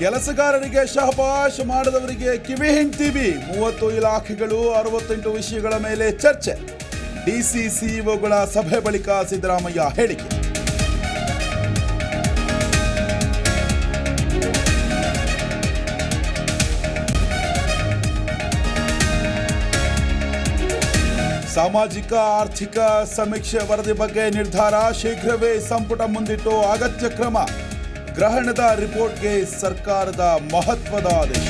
ಕೆಲಸಗಾರರಿಗೆ ಶಹಬಾಷ್ ಮಾಡದವರಿಗೆ ಕಿವಿ ಹಿಂಡ್ತೀವಿ. ಮೂವತ್ತು ಇಲಾಖೆಗಳು ಅರವತ್ತೆಂಟು ವಿಷಯಗಳ ಮೇಲೆ ಚರ್ಚೆ. ಡಿಸಿ ಸಿಇಒಗಳ ಸಭೆ ಬಳಿಕ ಸಿದ್ದರಾಮಯ್ಯ ಹೇಳಿಕೆ. ಸಾಮಾಜಿಕ, ಆರ್ಥಿಕ ಸಮೀಕ್ಷೆ ವರದಿ ಬಗ್ಗೆ ನಿರ್ಧಾರ ಶೀಘ್ರವೇ ಸಂಪುಟ ಮುಂದಿಟ್ಟು ಅಗತ್ಯ ಕ್ರಮ. ಗ್ರಹಣದ ರಿಪೋರ್ಟ್ಗೆ ಸರ್ಕಾರದ ಮಹತ್ವದ ಆದೇಶ.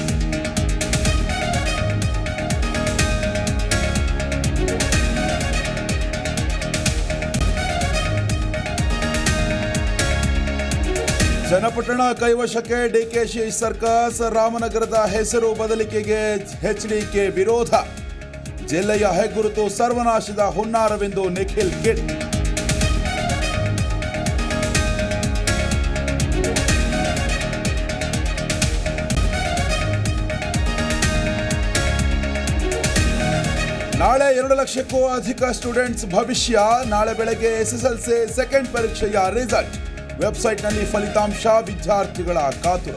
ಜನಪಟ್ಟಣ ಕೈವಶಕ್ಕೆ ಡಿಕೆಶಿ ಸರ್ಕಸ್ ರಾಮನಗರದ ಹೆಸರು ಬದಲಿಕೆಗೆ ಎಚ್ಡಿಕೆ ವಿರೋಧ. ಜಿಲ್ಲೆಯ ಹೆಗ್ಗುರುತು ಸರ್ವನಾಶದ ಹುನ್ನಾರವೆಂದು ನಿಖಿಲ್ ಕಿಡಿ. ನಾಳೆ ಎರಡು ಲಕ್ಷಕ್ಕೂ ಅಧಿಕ ಸ್ಟೂಡೆಂಟ್ಸ್ ಭವಿಷ್ಯ. ನಾಳೆ ಬೆಳಗ್ಗೆ ಎಸ್ಎಸ್ಎಲ್ಸಿ ಸೆಕೆಂಡ್ ಪರೀಕ್ಷೆಯ ರಿಸಲ್ಟ್ ವೆಬ್ಸೈಟ್ನಲ್ಲಿ ಫಲಿತಾಂಶ ವಿದ್ಯಾರ್ಥಿಗಳ ಕಾತುರ.